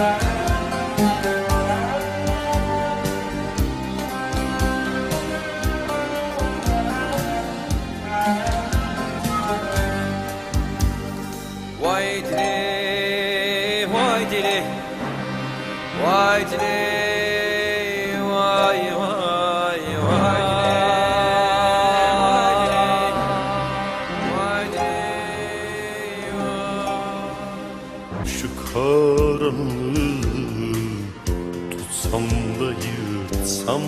Vay dili, vay dili, vay dili. Şu karanlığı tutsam da yırtsam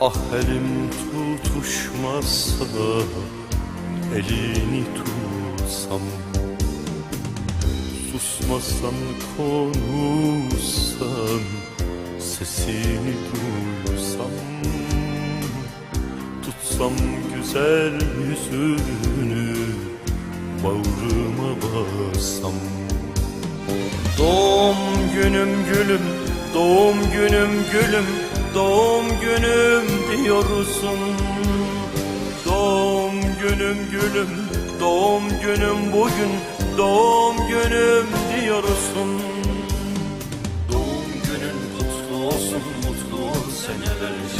Ah elim tutuşmazsa elini tutsam. Susmasan konuşsan sesini duysam. Tutsam güzel yüzünü bağrıma bassam Doğum günüm gülüm, doğum günüm gülüm, doğum günüm diyorsun. Doğum günüm gülüm, doğum günüm bugün, doğum günüm diyorsun. Doğum günün kutlu olsun, mutlu ol senelerce.